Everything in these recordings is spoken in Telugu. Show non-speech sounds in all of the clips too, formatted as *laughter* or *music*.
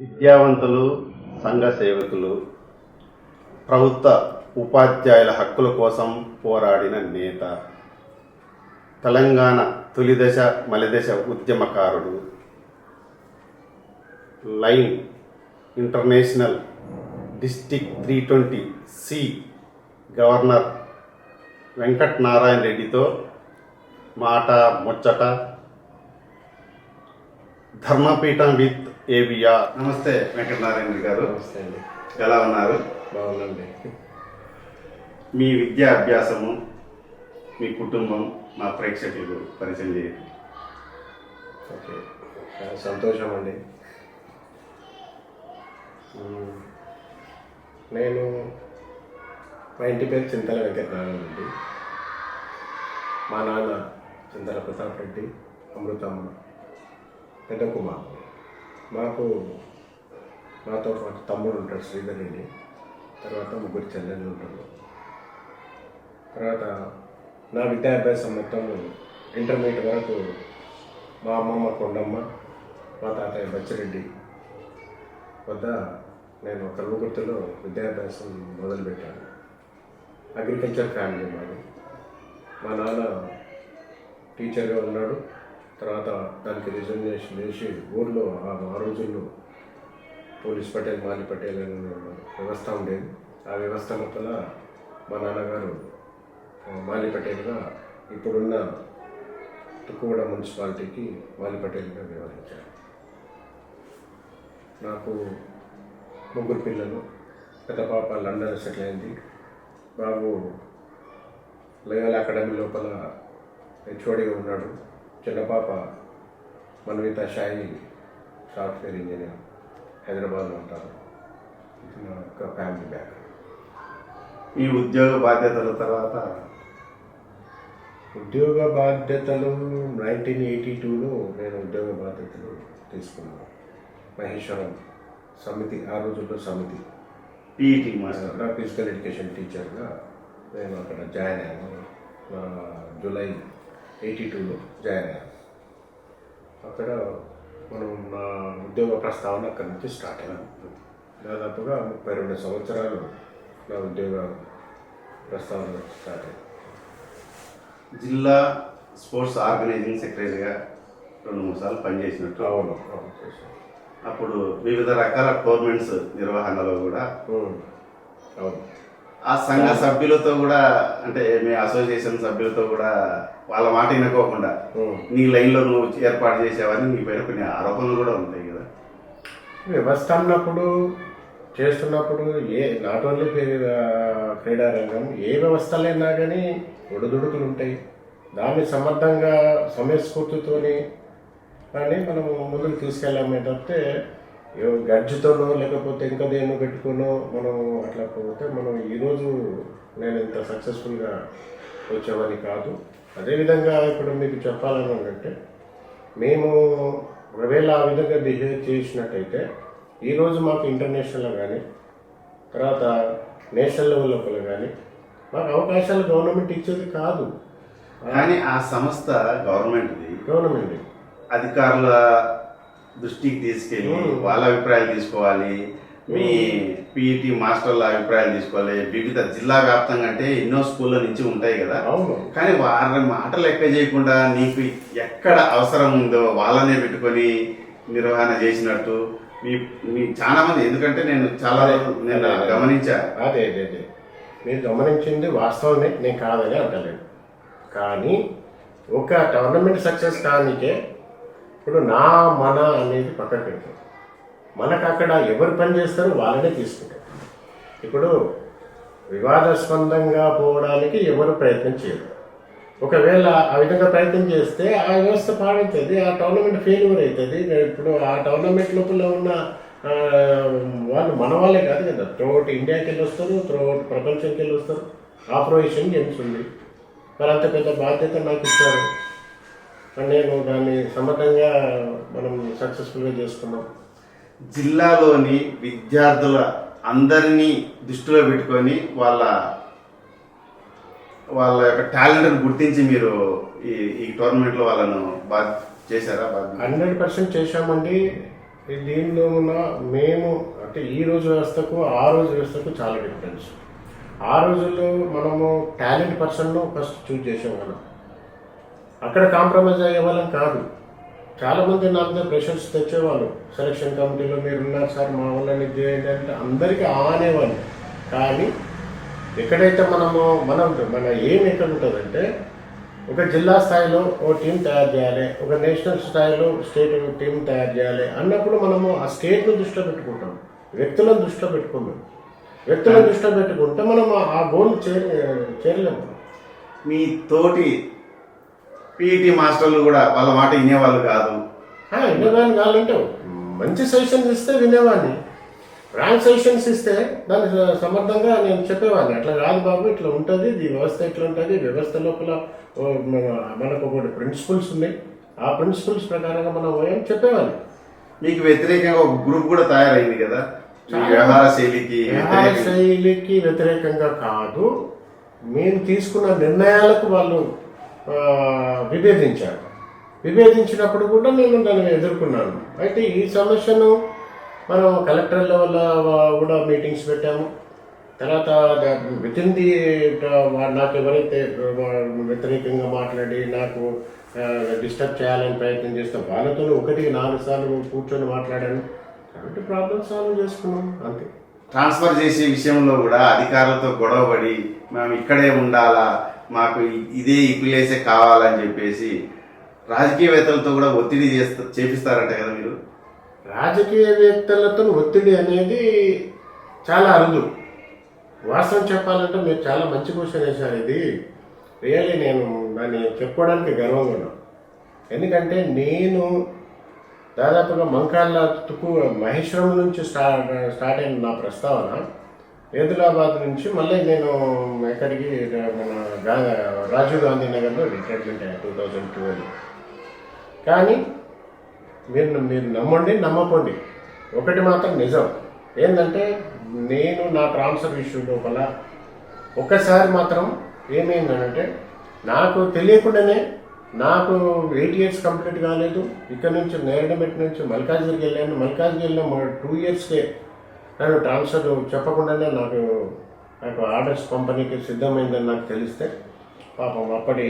విద్యావంతులు సంఘ సేవకులు ప్రభుత్వ ఉపాధ్యాయుల హక్కుల కోసం పోరాడిన నేత తెలంగాణ తొలిదశ మలిదశ ఉద్యమకారుడు Lions International district three twenty C governor Venkat Narayana రెడ్డితో మాట ముచ్చట ధర్మపీఠం విత్ ఏవిఆర్ నమస్తే వెంకటనారాయణ గారు. నమస్తే అండి. ఎలా ఉన్నారు? బాగుందండి మీ విద్యా అభ్యాసము మీ కుటుంబం మా ప్రేక్షకులకు పరిచయం చేయండి. ఓకే. చాలా సంతోషం అండి. మ్మ్. నేను మా ఇంటి పేరు చింతల వెంకటనారాయణ రెడ్డి మా నాన్న చింతల ప్రతాప్ రెడ్డి అమృతమ్మ పెద్ద కుమార్ మాకు నాతో పాటు తమ్ముడు ఉంటాడు శ్రీధర్ రెడ్డి తర్వాత ముగ్గురు చెల్లెళ్ళు ఉంటారు. తర్వాత నా విద్యాభ్యాసం మొత్తం ఇంటర్మీడియట్ వరకు మా అమ్మమ్మ కొండమ్మ మా తాతయ్య బచ్చిరెడ్డి వద్ద నేను ఒక విద్యాభ్యాసం మొదలుపెట్టాను. అగ్రికల్చర్ ఫ్యామిలీ మాది. మా నాన్న టీచర్గా ఉన్నాడు. తర్వాత దానికి రిజర్వేషన్ చేసి ఊళ్ళో ఆ ఆ రోజుల్లో పోలీస్ పటేల్ మాలి పటేల్ అనే వ్యవస్థ ఉండేది. ఆ వ్యవస్థ లోపల మా నాన్నగారు మాలి పటేల్గా ఇప్పుడున్న తుక్కుగూడ మున్సిపాలిటీకి మాలి పటేల్గా వ్యవహరించారు. నాకు ముగ్గురు పిల్లలు పెద్ద పాప లండన్ సెటిల్ అయింది. బాబు లయోల్ అకాడమీ లోపల హెచ్ఓడిగా ఉన్నాడు. చిన్న పాప మన్విత షాయి సాఫ్ట్వేర్ ఇంజనీర్ హైదరాబాద్లో ఉంటారు. ఇది నా యొక్క ఫ్యామిలీ బ్యాక్. మీ ఉద్యోగ బాధ్యతల తర్వాత? ఉద్యోగ బాధ్యతలు నైన్టీన్ ఎయిటీ టూలో నేను ఉద్యోగ బాధ్యతలు తీసుకున్నాను. మహేశ్వరం సమితి ఆ రోజుల్లో సమితి. PET master. ఫిజికల్ ఎడ్యుకేషన్ టీచర్గా నేను అక్కడ జాయిన్ అయ్యాను. జూలై ఎయిటీ టూలో. జాయిన్ అయ్యాను. అక్కడ మనం నా ఉద్యోగ ప్రస్తావన అక్కడి నుంచి స్టార్ట్ అయ్యాను. దాదాపుగా ముప్పై రెండు సంవత్సరాలు నా ఉద్యోగ ప్రస్తావన స్టార్ట్ అయింది జిల్లా స్పోర్ట్స్ ఆర్గనైజింగ్ సెక్రటరీగా రెండు మూడు సార్లు పనిచేసినట్టు. అవును అప్పుడు వివిధ రకాల టోర్నమెంట్స్ నిర్వహణలో కూడా అవును. ఆ సంఘ సభ్యులతో కూడా అంటే మీ అసోసియేషన్ సభ్యులతో కూడా వాళ్ళ మాట వినుకోకుండా ఉమ్. నీ లైన్లో నువ్వు ఏర్పాటు చేసావని నీ పైన కొన్ని ఆరోపణలు కూడా ఉంటాయి కదా. వ్యవస్థ అన్నప్పుడు చేస్తున్నప్పుడు ఏ నాట్ ఓన్లీ క్రీడా రంగం ఏ వ్యవస్థలైనా కానీ ఒడిదుడుకులు ఉంటాయి. దాన్ని సమర్థంగా సమయస్ఫూర్తితోని కానీ మనం ముందుకు తీసుకెళ్ళామే తప్పితే ఏ గడ్జితోనో లేకపోతే ఇంకా దేన్నో పెట్టుకోనో మనం అట్లా పోతే మనం ఈరోజు నేను ఇంత సక్సెస్ఫుల్గా వచ్చామని కాదు. అదేవిధంగా ఇప్పుడు మీకు చెప్పాలని అంటే మేము ఒకవేళ ఆ విధంగా బిహేవ్ చేసినట్టయితే ఈరోజు మాకు ఇంటర్నేషనల్లో కానీ తర్వాత నేషనల్ లెవెల్ లోపల కానీ మాకు అవకాశాలు గవర్నమెంట్ ఇచ్చేది కాదు. కానీ ఆ సంస్థ గవర్నమెంట్ది. గవర్నమెంట్ అధికారుల దృష్టికి తీసుకెళ్ళి. వాళ్ళ అభిప్రాయాలు తీసుకోవాలి. మీ పీఈటీ మాస్టర్ల అభిప్రాయాలు తీసుకోవాలి. వివిధ జిల్లా వ్యాప్తంగా అంటే ఎన్నో స్కూళ్ళ నుంచి ఉంటాయి కదా. అవును. కానీ వారి మాటలు లెక్క చేయకుండా నీకు ఎక్కడ అవసరం ఉందో వాళ్ళనే పెట్టుకొని నిర్వహణ చేసినట్టు మీ మీ చాలా మంది. ఎందుకంటే నేను చాలా నేను. గమనించా. అదే అదే అదే. మీరు గమనించింది వాస్తవమే. నేను కాదని అంటలేదు. కానీ ఒక టోర్నమెంట్ సక్సెస్ కానికే ఇప్పుడు నా మన అనేది పక్కన పెట్టారు మనకు అక్కడ ఎవరు పని చేస్తారో వాళ్ళనే తీసుకుంటారు ఇప్పుడు వివాదాస్పందంగా పోవడానికి ఎవరు ప్రయత్నం చేయరు. ఒకవేళ ఆ విధంగా ప్రయత్నం చేస్తే ఆ వ్యవస్థ పాడవుతుంది ఆ టోర్నమెంట్ ఫెయిల్యూర్ అవుతుంది. ఇప్పుడు ఆ టోర్నమెంట్ లోపల ఉన్న వాళ్ళు మన వాళ్ళే కాదు కదా. త్రోట్ ఇండియాకి వెళ్ళి వస్తారు త్రోట్ ప్రపంచంకి వెళ్ళి వస్తారు ఆపరేషన్ గేమ్స్ ఉంది. మరి అంత పెద్ద బాధ్యత నాకు ఇచ్చారు. నేను దాన్ని సమర్థంగా మనం సక్సెస్ఫుల్గా చేసుకున్నాం జిల్లాలోని విద్యార్థుల అందరినీ దృష్టిలో పెట్టుకొని వాళ్ళ వాళ్ళ యొక్క టాలెంట్ని గుర్తించి మీరు ఈ ఈ టోర్నమెంట్లో వాళ్ళను బాగా చేశారా? హండ్రెడ్ పర్సెంట్ చేశామండి. దీనిలో ఉన్న మేము అంటే ఈ రోజు వ్యవస్థకు ఆ రోజు వ్యవస్థకు చాలా డిఫరెన్స్ ఆ రోజుల్లో మనము టాలెంట్ పర్సన్ను ఫస్ట్ చూజ్ చేసాం మనం అక్కడ కాంప్రమైజ్ అయ్యే వాళ్ళం కాదు. చాలామంది నాకు నా మీద ప్రెషర్స్ తెచ్చేవాళ్ళు. సెలక్షన్ కమిటీలో మీరు ఉన్నారు సార్ మా వాళ్ళని ఇది చేయండి అంటే అందరికీ ఆనేవాళ్ళు. కానీ ఎక్కడైతే మనము మనం మన ఏం ఎక్కడ ఉంటుందంటే ఒక జిల్లా స్థాయిలో ఒక టీం తయారు చేయాలి ఒక నేషనల్ స్థాయిలో స్టేట్ టీం తయారు చేయాలి అన్నప్పుడు మనము ఆ స్టేట్ను దృష్టిలో పెట్టుకుంటాం. వ్యక్తులను దృష్టిలో పెట్టుకుందాం వ్యక్తులను దృష్టిలో పెట్టుకుంటే మనం ఆ గోల్ చేరలేము మీ తోటి పీఈటీ మాస్టర్లు కూడా వాళ్ళ మాట వినేవాళ్ళు కాదు. ఆ, వినేవాడిని కావాలంటే మంచి సజెషన్స్ ఇస్తే వినేవాడిని. రాంగ్ సజెషన్స్ ఇస్తే దాన్ని సమర్థంగా నేను చెప్పేవాడిని. అట్లా కాదు బాబు ఇట్లా ఉంటుంది ఈ వ్యవస్థ ఇట్లా ఉంటుంది వ్యవస్థ లోపల మనకు ఒకటి ప్రిన్సిపల్స్ ఉన్నాయి. ఆ ప్రిన్సిపల్స్ ప్రకారంగా మనం పోయాం చెప్పేవాడిని. మీకు వ్యతిరేకంగా ఒక గ్రూప్ కూడా తయారైంది కదా? వ్యవహార శైలికి వ్యవహార శైలికి వ్యతిరేకంగా కాదు. మేము తీసుకున్న నిర్ణయాలకు వాళ్ళు విభేదించాను విభేదించినప్పుడు కూడా నేను దాన్ని ఎదుర్కొన్నాను. అయితే ఈ సమస్యను మనం కలెక్టర్ లెవెల్ కూడా మీటింగ్స్ పెట్టాము. తర్వాత విత్ ఇన్ ది నాకు ఎవరైతే వ్యతిరేకంగా మాట్లాడి నాకు డిస్టర్బ్ చేయాలని ప్రయత్నం చేస్తే వాళ్ళతో ఒకటికి నాలుగు సార్లు కూర్చొని మాట్లాడాను. కాబట్టి ప్రాబ్లమ్ సాల్వ్ చేసుకున్నాం అంతే. ట్రాన్స్ఫర్ చేసే విషయంలో కూడా అధికారులతో గొడవపడి మేము ఇక్కడే ఉండాలా? మాకు ఇదే ఈ ప్లేసే కావాలని చెప్పేసి రాజకీయవేత్తలతో కూడా ఒత్తిడి చేస్తా చేపిస్తారంట కదా మీరు? రాజకీయవేత్తలతో ఒత్తిడి అనేది చాలా అరుదు. వాస్తవం చెప్పాలంటే మీరు చాలా మంచి క్వశ్చన్ వేశారు. ఇది రియల్లీ నేను దాన్ని చెప్పుకోవడానికి గర్వంగా ఉన్నాను. ఎందుకంటే నేను దాదాపుగా మంకాళ్ళ తుక్కు మహేశ్వరం నుంచి స్టార్ట్ స్టార్ట్ అయిన నా ప్రస్తావన. ఏదిలాబాద్ నుంచి మళ్ళీ నేను ఎక్కడికి మన రాజీవ్ గాంధీ నగర్లో రిటైర్మెంట్ అయ్యా టూ థౌజండ్ ట్వెల్వ్ కానీ మీరు మీరు నమ్మండి నమ్మకండి. ఒకటి మాత్రం నిజం. ఏంటంటే నేను నా ట్రాన్స్ఫర్ ఇష్యూ లోపల ఒక్కసారి మాత్రం ఏమైందనంటే నాకు తెలియకుండానే నాకు ఎయిట్ ఇయర్స్ కంప్లీట్ కాలేదు. ఇక్కడ నుంచి నేరడమెట్ నుంచి మల్కాజ్గిరికి వెళ్ళాను. మల్కాజ్గిరిలో టూ ఇయర్స్కే నేను ట్రాన్స్ఫర్ చెప్పకుండానే నాకు నాకు ఆర్డర్స్ కంపెనీకి సిద్ధమైందని నాకు తెలిస్తే పాపం అప్పటి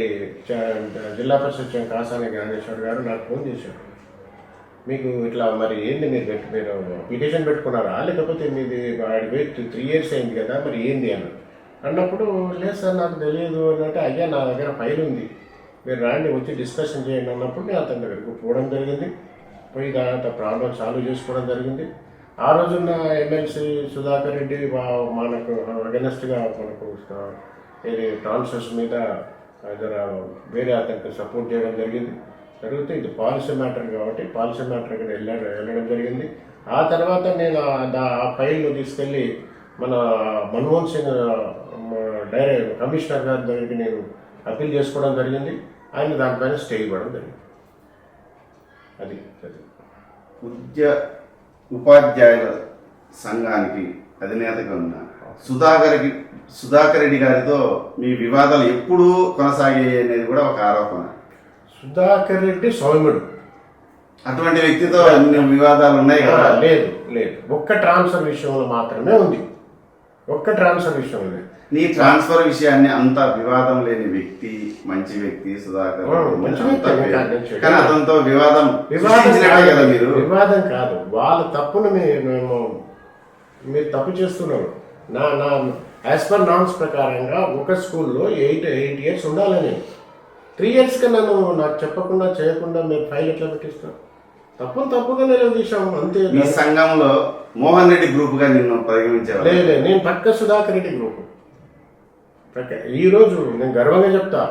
జిల్లా పరిషత్ కాసాని జ్ఞానేశ్వర్ గారు నాకు ఫోన్ చేశారు. మీకు ఇట్లా మరి ఏంది మీరు పెట్టి మీరు పిటిషన్ పెట్టుకున్నారా? లేకపోతే మీది వెయిట్ త్రీ ఇయర్స్ అయింది కదా మరి ఏంది అని. అన్నప్పుడు లేదు సార్ నాకు తెలియదు అని అంటే అయ్యా నా దగ్గర ఫైల్ ఉంది. మీరు రాండి వచ్చి డిస్కషన్ చేయండి అన్నప్పుడు నేను అతని దగ్గరకు పోవడం జరిగింది. పోయి దాని ప్రాబ్లం సాల్వ్ చేసుకోవడం జరిగింది. ఆ రోజున్న ఎమ్మెల్సీ సుధాకర్ రెడ్డి మనకు అగెనెస్ట్గా మనకు ఇది ట్రాన్స్ఫర్స్ మీద వేరే అతనికి సపోర్ట్ చేయడం జరిగింది. జరిగితే ఇది పాలసీ మ్యాటర్ కాబట్టి పాలసీ మ్యాటర్ ఇక్కడ వెళ్ళడం వెళ్ళడం జరిగింది. ఆ తర్వాత నేను ఆ- దా- ఆ ఫైల్ను తీసుకెళ్ళి మన మన్మోహన్ సింగ్ డైరెక్ట్ కమిషనర్ గారి దగ్గరికి నేను అప్పీల్ చేసుకోవడం జరిగింది. ఆయన దానిపైన స్టే ఇవ్వడం జరిగింది. అది అది. ఉద్య ఉపాధ్యాయుల సంఘానికి అధినేతగా ఉన్న. సుధాకర్కి సుధాకర్ రెడ్డి గారితో మీ వివాదాలు ఎప్పుడూ కొనసాగాయి అనేది కూడా ఒక ఆరోపణ. సుధాకర్ రెడ్డి సౌమ్యుడు. అటువంటి వ్యక్తితో అన్ని వివాదాలు ఉన్నాయి కదా? లేదు లేదు. ఒక్క ట్రాన్స్ఫర్ విషయంలో మాత్రమే ఉంది. ఒక్క ట్రాన్స్ఫర్ విషయం నీ ట్రాన్స్ఫర్ విషయాన్ని అంత వివాదం లేని వ్యక్తి మంచి వ్యక్తి సుధాకర్ కానీ అతనితో వివాదం కదా మీరు. వివాదం కాదు. వాళ్ళ తప్పును మేము మీరు తప్పు చేస్తున్నారు. నా నా యాజ్ పర్ నామ్స్ ప్రకారంగా ఒక స్కూల్లో ఎయిట్ ఎయిట్ ఇయర్స్ ఉండాలని. త్రీ ఇయర్స్కి నన్ను నాకు చెప్పకుండా చేయకుండా మీరు ఫైల్ ఎట్లా పెట్టిస్తారు? తప్పును తప్పుగా నిలదీశాము అంతే. మీ సంఘంలో మోహన్ రెడ్డి గ్రూప్గా నిన్ను పరిగణించేవారు లేదు నేను పక్క సుధాకర్ రెడ్డి గ్రూప్. పక్క ఈరోజు నేను గర్వంగా చెప్తా.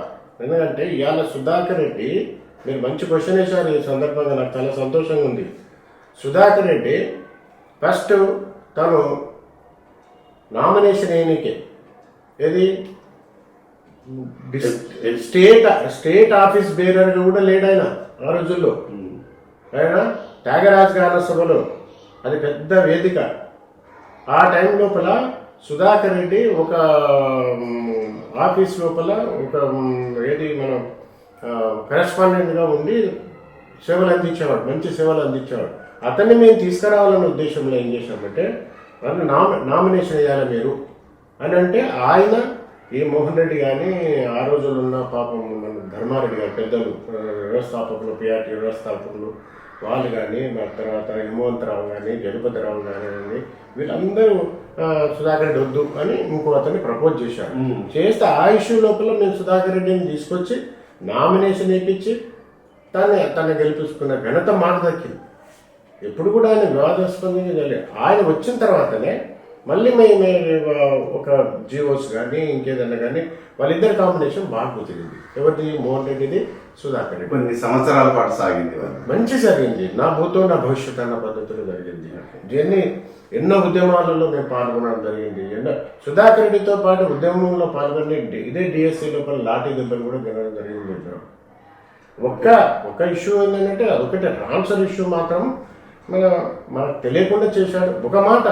ఎందుకంటే ఇవాళ సుధాకర్ రెడ్డి మీరు మంచి క్వశ్చన్ వేశారు ఈ సందర్భంగా నాకు చాలా సంతోషంగా ఉంది. సుధాకర్ రెడ్డి ఫస్ట్ తను నామినేషన్ అయినకే ఏది? స్టేట్ స్టేట్ ఆఫీస్ బేరర్గా కూడా లేడు ఆయన ఆ రోజుల్లో. ఆయన త్యాగరాజ్ గాన సభలో అది పెద్ద వేదిక. ఆ టైం లోపల సుధాకర్ రెడ్డి ఒక ఆఫీస్ లోపల ఒక ఏది మనం కరెస్పాండెంట్గా ఉండి సేవలు అందించేవాడు మంచి సేవలు అందించేవాడు. అతన్ని మేము తీసుకురావాలన్న ఉద్దేశంలో ఏం చేశామంటే వాళ్ళు నామినేషన్ వేయాలి మీరు అని అంటే ఆయన ఈ మోహన్ రెడ్డి కానీ ఆ రోజుల్లో ఉన్న పాపం మన ధర్మారెడ్డి గారు పెద్దలు వ్యవస్థాపకులు పిఆర్టీ వ్యవస్థాపకులు వాళ్ళు కానీ మా తర్వాత హిమవంతరావు కానీ జగపతిరావు కానీ వీళ్ళందరూ సుధాకర్ రెడ్డి వద్దు అని ఇంకో అతన్ని ప్రపోజ్ చేశారు. చేస్తే ఆ ఇష్యూ లోపల మేము సుధాకర్ రెడ్డిని తీసుకొచ్చి నామినేషన్ వేయించి తను తను గెలిపించుకున్న ఘనత మాకు దక్కింది. ఎప్పుడు కూడా ఆయన వివాదాస్పదంగా ఆయన వచ్చిన తర్వాతనే మళ్ళీ మేము ఒక జియోస్ కానీ ఇంకేదన్నా కానీ వాళ్ళిద్దరి కాంబినేషన్ బాగా కుదిరింది. ఎవరిది? మోహన్ రెడ్డిది సుధాకర్ రెడ్డి కొన్ని సంవత్సరాల పాటు సాగింది. మంచి జరిగింది. నా భూతో నా భవిష్యత్ అన్న పద్ధతిలో జరిగింది. దీన్ని ఎన్నో ఉద్యమాలలో మేము పాల్గొనడం జరిగింది. ఎన్నో సుధాకర్ రెడ్డితో పాటు ఉద్యమంలో పాల్గొని ఇదే డిఎస్సీ లోపల లాఠీ దెబ్బలు కూడా తినడం జరిగింది. ఒక్క ఒక ఇష్యూ ఏంటంటే అదొకటే. ట్రాన్స్ఫర్ ఇష్యూ మాత్రం మన మనకు తెలియకుండా చేశాడు. ఒక మాట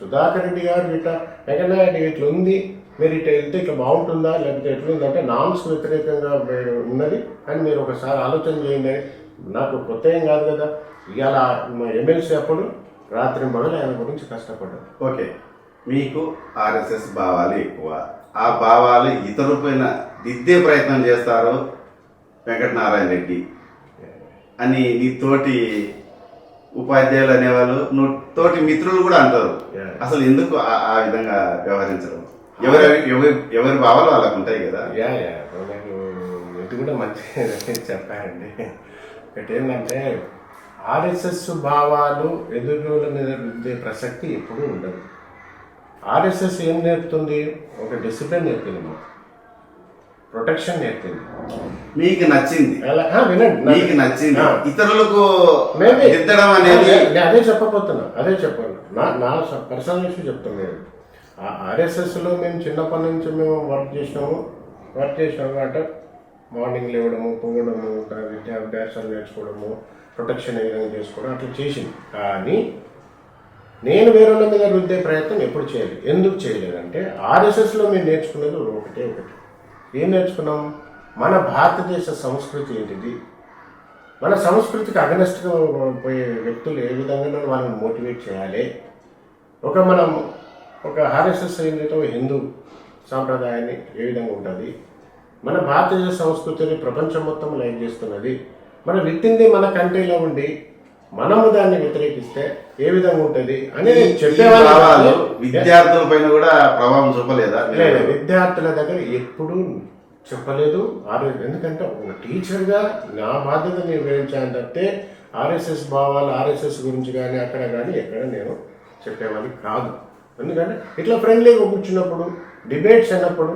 సుధాకర్ రెడ్డి గారు ఇట్లా వెంకటనాయుడు ఇట్లా ఉంది మీరు ఇట్లా వెళ్తే ఇట్లా బాగుంటుందా లేకపోతే ఎట్లుందంటే నామ్స్ వ్యతిరేకంగా ఉన్నది అని మీరు ఒకసారి ఆలోచన చేయండి. నాకు కొత్త ఏం కాదు కదా. ఇవాళ ఎమ్మెల్సీ అప్పుడు రాత్రి మొదలు ఆయన గురించి కష్టపడ్డారు ఓకే. మీకు ఆర్ఎస్ఎస్ భావాలు ఎక్కువ. ఆ భావాలు ఇతరులపైన దిద్దే ప్రయత్నం చేస్తారు వెంకటనారాయణ రెడ్డి అని నీ తోటి ఉపాధ్యాయులు అనేవాళ్ళు నువ్వు తోటి మిత్రులు కూడా అంటారు. అసలు ఎందుకు ఆ- విధంగా వ్యవహరించడం? ఎవరి ఎవరి ఎవరి భావాలు వాళ్ళకు ఉంటాయి కదా. యా యా ఇది కూడా మంచి *laughs* చెప్పారండి. ఒకటి ఏంటంటే ఆర్ఎస్ఎస్ భావాలు ఎదురుల మీద రుద్దే ప్రసక్తి ఎప్పుడూ ఉండదు. ఆర్ఎస్ఎస్ ఏం నేర్పుతుంది? ఒక డిసిప్లిన్ నేర్పింది మాకు. ప్రొటెక్షన్ నేర్పింది. మీకు నచ్చింది. అలా ఆ, వినండి మీకు నచ్చింది. ఆ. ఇతరులకు. దిద్దడం అనేది అదే చెప్పబోతున్నా అదే చెప్పాను నా నా పర్సనల్ ఇష్యూ చెప్తాను నేను. ఆర్ఎస్ఎస్లో మేము చిన్నప్పటి నుంచి మేము వర్క్ చేసినాము. వర్క్ చేసినాము అంటే మార్నింగ్ లేవడము పోవడము విద్యాభ్యాసాలు నేర్చుకోవడము ప్రొటెక్షన్ ఏ విధంగా చేసుకోవడం అట్లా చేసింది. కానీ నేను వేరేళ్ళ మీద రుద్దే ప్రయత్నం ఎప్పుడు చేయలేదు. ఎందుకు చేయలేదంటే ఆర్ఎస్ఎస్లో మేము నేర్చుకున్నది ఒకటే ఒకటి. ఏం నేర్చుకున్నాం? మన భారతదేశ సంస్కృతి ఏంటిది? మన సంస్కృతికి అగనెస్ట్గా పోయే వ్యక్తులు ఏ విధంగా వాళ్ళని మోటివేట్ చేయాలి. ఒక మనం ఒక ఆర్ఎస్ఎస్ ఏంటంటే హిందూ సాంప్రదాయాన్ని ఏ విధంగా ఉంటుంది? మన భారతదేశ సంస్కృతిని ప్రపంచం మొత్తం లైక్ చేస్తున్నది. మన విత్తింది మన కంట్రీలో ఉండి మనము దాన్ని వ్యతిరేకిస్తే ఏ విధంగా ఉంటుంది అని చెప్పేవాళ్ళు విద్యార్థుల పైన కూడా ప్రభావం చూపలేదా? లేదు విద్యార్థుల దగ్గర ఎప్పుడూ చెప్పలేదు ఆర్ఎస్ ఎందుకంటే ఒక టీచర్గా నా బాధ్యత నిర్వహించాను తప్పితే ఆర్ఎస్ఎస్ భావాలు ఆర్ఎస్ఎస్ గురించి కానీ అక్కడ కానీ ఎక్కడ నేను చెప్పేవాడిని కాదు. ఎందుకంటే ఇట్లా ఫ్రెండ్లీగా కూర్చున్నప్పుడు డిబేట్స్ అన్నప్పుడు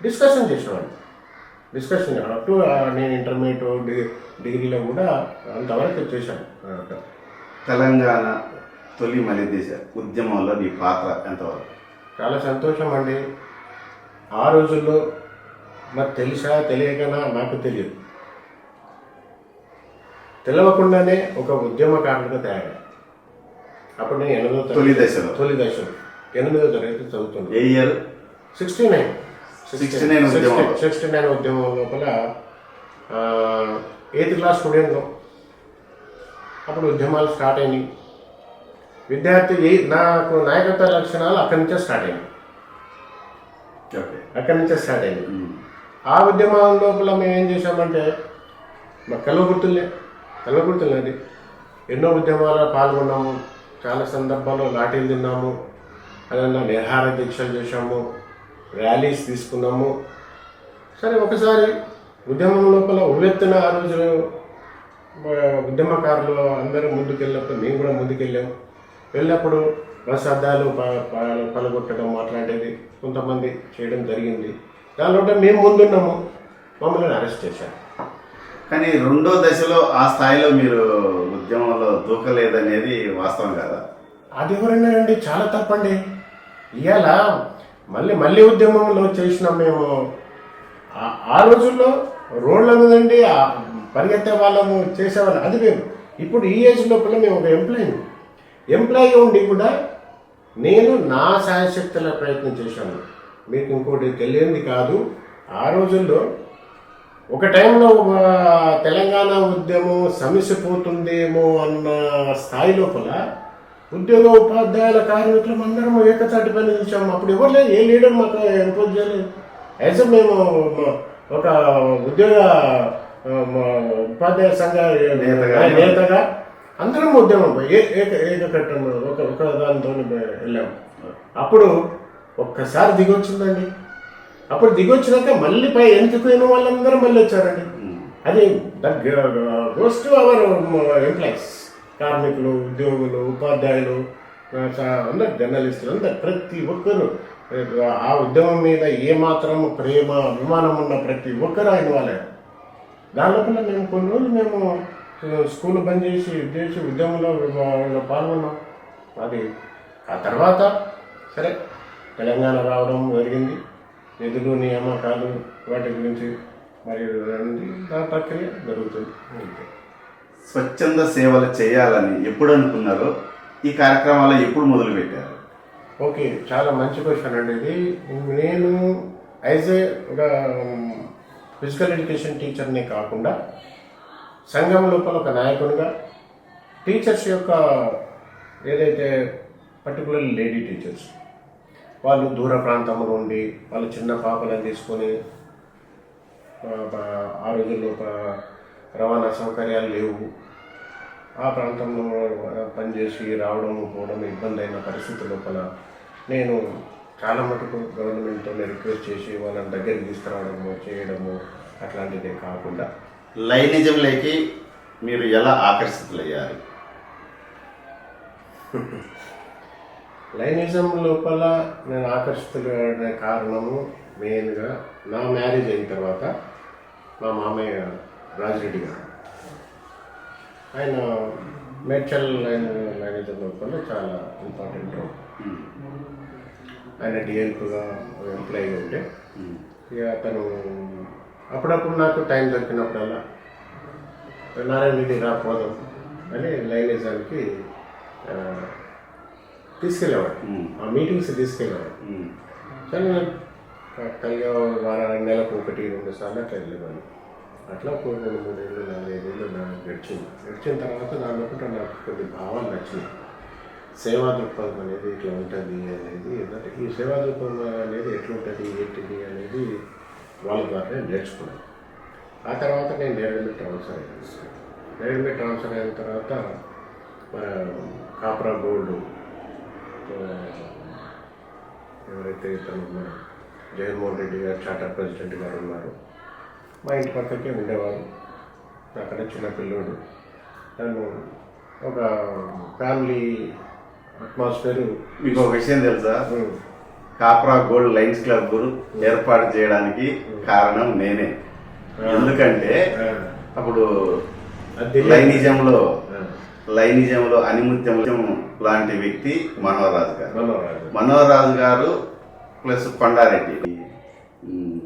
డిస్కషన్ చేసేవాడిని. డిస్కషన్ అప్ టు నేను ఇంటర్మీడియట్ డిగ్రీ డిగ్రీలో కూడా అంతవరకు చేశాను. తెలంగాణ తొలి మలిదేశ ఉద్యమంలో నీ పాత్ర ఎంతవరకు? చాలా సంతోషం అండి. ఆ రోజుల్లో మరి తెలుసా తెలియకనా? నాకు తెలియదు. తెలవకుండానే ఒక ఉద్యమకారుడిగా తయారు అప్పుడు నేను ఎనిమిదో తొలి దశలో. తొలి దశలో. ఎనిమిదో తరగతి చదువుతున్నాను ఏ ఇయర్? Sixty nine. 69 ఉద్యమంలో. సిక్స్టీ నైన్ ఉద్యమం లోపల ఎయిత్ క్లాస్ స్టూడెంట్ అప్పుడు ఉద్యమాలు స్టార్ట్ అయినాయి. విద్యార్థి నాకు నాయకత్వ లక్షణాలు అక్కడి నుంచే స్టార్ట్ అయినాయి. ఓకే. అక్కడి నుంచే స్టార్ట్ అయింది. ఆ ఉద్యమం లోపల మేము ఏం చేసామంటే మా కలువ గుర్తులే కలువ గుర్తులేది ఎన్నో ఉద్యమాల్లో పాల్గొన్నాము చాలా సందర్భాల్లో లాఠీలు తిన్నాము అదన్నా నిరహార దీక్షలు చేశాము. ర్యాలీస్ తీసుకున్నాము. సరే ఒకసారి ఉద్యమం లోపల ఉవ్వెత్తున ఆ రోజు ఉద్యమకారులు అందరూ ముందుకెళ్ళినప్పుడు మేము కూడా ముందుకెళ్ళాము వెళ్ళినప్పుడు బస్ అద్దాలు ప- ప- పలగొట్టడం అట్లాంటిది కొంతమంది చేయడం జరిగింది. దానిలో మేము ముందున్నాము. మమ్మల్ని అరెస్ట్ చేశారు. కానీ రెండో దశలో ఆ స్థాయిలో మీరు ఉద్యమంలో దూకలేదనేది వాస్తవం కదా? అది ఎవరన్నారండి? చాలా తప్పండి. ఇవాళ మళ్ళీ మళ్ళీ ఉద్యమంలో చేసినాం మేము ఆ- రోజుల్లో రోడ్ల మీదండి పరిగెత్తే వాళ్ళము చేసేవాళ్ళం. అది మేము. ఇప్పుడు ఈ ఏజ్ లోపల మేము ఒక ఎంప్లాయీ ఎంప్లాయీ ఉండి కూడా నేను నా శాయశక్తుల ప్రయత్నం చేశాను. మీకు ఇంకోటి తెలియంది కాదు. ఆ రోజుల్లో ఒక టైంలో తెలంగాణ ఉద్యమం సమస్య పోతుందేమో అన్న స్థాయి లోపల ఉద్యోగ ఉపాధ్యాయుల కార్మికులం అందరం ఏకతాటి పని చూసాము అప్పుడు ఎవరు లేదు ఏ లీడర్ మాకు ఇంపోజ్ చేయలేదు. యాజ్ మేము ఒక ఉద్యోగ ఉపాధ్యాయ సంఘ నేతగా. అందరం ఉద్యమం ఏ ఏక ఏకకట్టం ఒక ఒక దానితో వెళ్ళాము. అప్పుడు ఒక్కసారి దిగొచ్చిందండి. అప్పుడు దిగొచ్చినాక మళ్ళీ పై ఎంచుకున్న వాళ్ళందరూ మళ్ళీ వచ్చారండి. అది గోస్ టు అవర్ ఎంప్లాయీస్. కార్మికులు ఉద్యోగులు ఉపాధ్యాయులు అందరు జర్నలిస్టులు అందరు ప్రతి ఒక్కరు. ఆ ఉద్యమం మీద ఏమాత్రం ప్రేమ అభిమానం ఉన్న ప్రతి ఒక్కరు ఆయన వాళ్ళే. దానిలోపల మేము కొన్ని రోజులు మేము స్కూల్ బంద్ చేసి చేసి ఉద్యమంలో పాల్గొన్నాం. అది ఆ తర్వాత సరే తెలంగాణ రావడం జరిగింది. నిధులు నియామకాలు వాటి గురించి మరియు దాని ప్రక్రియ జరుగుతుంది. అంతే. స్వచ్ఛంద సేవలు చేయాలని ఎప్పుడు అనుకున్నారో ఈ కార్యక్రమాలు ఎప్పుడు మొదలు పెట్టారు ఓకే చాలా మంచి క్వశ్చన్ అండి ఇది. నేను యాజ్ ఏ ఒక ఫిజికల్ ఎడ్యుకేషన్ టీచర్ని కాకుండా సంఘం లోపల ఒక నాయకునిగా టీచర్స్ యొక్క ఏదైతే పర్టికులర్ లేడీ టీచర్స్ వాళ్ళు దూర ప్రాంతంలో ఉండి వాళ్ళ చిన్న పాపలను తీసుకొని ఆ, ఆ రోజుల్లో ఒక రవాణా సౌకర్యాలు లేవు. ఆ ప్రాంతంలో పనిచేసి రావడం పోవడం ఇబ్బంది అయిన పరిస్థితి లోపల నేను చాలా మటుకు గవర్నమెంట్తో రిక్వెస్ట్ చేసి వాళ్ళని దగ్గరికి తీసుకురావడము చేయడము అట్లాంటిదే కాకుండా లైనిజంలోకి మీరు ఎలా ఆకర్షితులయ్యారు? లైనిజం లోపల నేను ఆకర్షితులనే కారణము మెయిన్గా నా మ్యారేజ్ అయిన తర్వాత మా మామయ్య రాజిరెడ్డి గారు. ఆయన మేడ్చల్ లైన్ లైనిజం చాలా ఇంపార్టెంట్ రోల్ ఆయన డిఎల్పుగా ఎంప్లాయీగా ఉంటే ఇక అతను అప్పుడప్పుడు నాకు టైం దొరికినప్పుడల్లా నారాయణ రెడ్డి రాకపోదాం అని లైనిజానికి తీసుకెళ్ళేవాడు. ఆ మీటింగ్స్ తీసుకెళ్ళేవాడు. నేను కలిగా వారానికి నెలకు ఒకటి రెండు సార్లు అట్లా వెళ్ళేవాడిని అట్లా ఒక రెండు మూడు ఏళ్ళు నాలుగైదేళ్ళు నాకు గడిచింది. గడిచిన తర్వాత నా లోపల నాకు కొన్ని భావాలు నచ్చినాయి. సేవా దృక్పథం అనేది ఇట్లా ఉంటుంది అనేది ఏంటంటే ఈ సేవా దృక్పథం అనేది ఎట్లుంటుంది ఏంటిది అనేది వాళ్ళ ద్వారా నేర్చుకున్నాను. ఆ తర్వాత నేను నేరుగా ట్రాన్స్ఫర్ అయ్యాను. నేరుగా ట్రాన్స్ఫర్ అయిన తర్వాత మన కాప్రా గోల్డ్ ఎవరైతే తను మన జగన్మోహన్ రెడ్డి గారు చార్టర్ ప్రెసిడెంట్ గారు ఉన్నారు మా ఇంటి పక్కకే ఉండేవారు. అక్కడ చిన్న పిల్లోడు. తను ఒక ఫ్యామిలీ అట్మాస్ఫియర్ మీకు ఒక విషయం తెలుసా? కాప్రా గోల్డ్ లైన్స్ క్లబ్ ఏర్పాటు చేయడానికి కారణం నేనే. ఎందుకంటే అప్పుడు లైనిజంలో లైనిజంలో అనిముత్యం లాంటి వ్యక్తి మనోహరాజు గారు. మనోహరాజు గారు ప్లస్ కొండారెడ్డి. ఉమ్,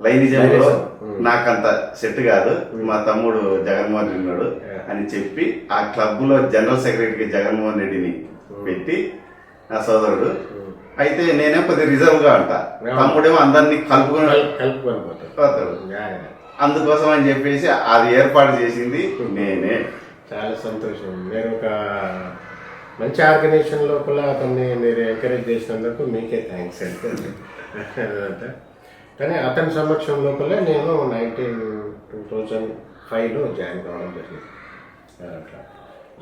లైనిజంలో లైనిజం. నాకంత సెట్ కాదు. మా తమ్ముడు జగన్మోహన్ రెడ్డి ఉన్నాడు అని చెప్పి ఆ క్లబ్లో జనరల్ సెక్రటరీకి జగన్మోహన్ రెడ్డిని పెట్టి నా సోదరుడు. అయితే నేనే కొద్దిగా రిజర్వ్గా అంట తమ్ముడేమో అందరినీ కలుపుకొని పోతాడు. అందుకోసం అని చెప్పేసి అది ఏర్పాటు చేసింది నేనే. చాలా సంతోషం. మీరు ఒక మంచి ఆర్గనైజేషన్ లోపల అతన్ని మీరు ఎంకరేజ్ చేసినందుకు మీకే థ్యాంక్స్ అంటే. *laughs* కానీ అతని సమక్షం లోపలే నేను నైన్టీన్ టూ థౌజండ్ ఫైవ్లో జాయిన్ కావడం జరిగింది. అట్లా.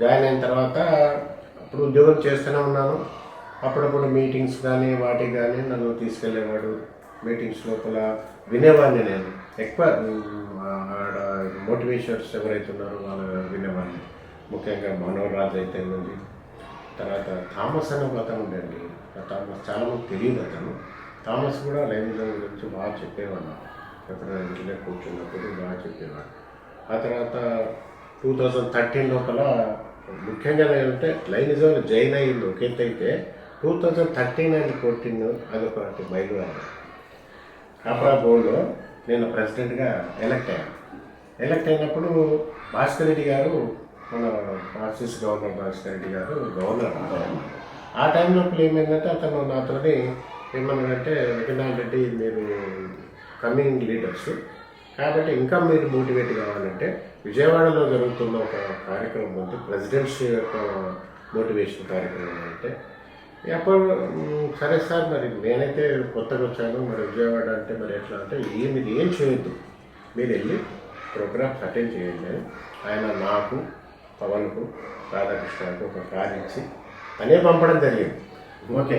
జాయిన్ అయిన తర్వాత అప్పుడు ఉద్యోగం చేస్తూనే ఉన్నాను. అప్పుడప్పుడు మీటింగ్స్ కానీ వాటికి కానీ నన్ను తీసుకెళ్ళేవాడు మీటింగ్స్ లోపల వినేవాడిని నేను. ఎక్కువ ఆడ మోటివేషన్స్ ఎవరైతే ఉన్నారో వాళ్ళ వినేవాడిని. ముఖ్యంగా మనోహర్ రాజ్ అయితే ఉంది. తర్వాత థామస్ అనే ఒక అతను ఉండండి. ఆ థామస్ చాలా మంది తెలియదు అతను. థామస్ కూడా లైనిజం గురించి బాగా చెప్పేవాడు ఎప్పుడైనా ఇంట్లో కూర్చున్నప్పుడు బాగా చెప్పేవాడు ఆ తర్వాత టూ థౌజండ్ థర్టీన్ లోపల ముఖ్యంగా ఏంటంటే లైనిజం జైన్ అయ్యింది ఒకేతైతే two thousand thirteen and fourteen అదొకటి బయలుదేరాను కాపరా గోల్డ్లో నేను ప్రెసిడెంట్గా ఎలక్ట్ అయ్యాను ఎలక్ట్ అయినప్పుడు భాస్కర్ రెడ్డి గారు మన ఆర్సిస్ గవర్నర్ భాస్కర్ రెడ్డి గారు గవర్నర్. ఆ టైంలో ఏమైందంటే అతను నాతోని ఏమన్నారంటే వెంకటనారాయణ రెడ్డి మీరు కమింగ్ లీడర్స్. కాబట్టి ఇంకా మీరు మోటివేట్ కావాలంటే విజయవాడలో జరుగుతున్న ఒక కార్యక్రమం ఉంది. ప్రెసిడెన్సీ యొక్క మోటివేషన్ కార్యక్రమం అంటే అప్పుడు సరే సార్ మరి నేనైతే కొత్తగా వచ్చాను. మరి విజయవాడ అంటే మరి ఎట్లా అంటే ఏ మీరు ఏం చేయొద్దు. మీరు వెళ్ళి ప్రోగ్రామ్స్ అటెండ్ చేయండి అని ఆయన నాకు పవన్కు రాధాకృష్ణకు ఒక కార్ ఇచ్చి తనే పంపడం జరిగింది. Okay.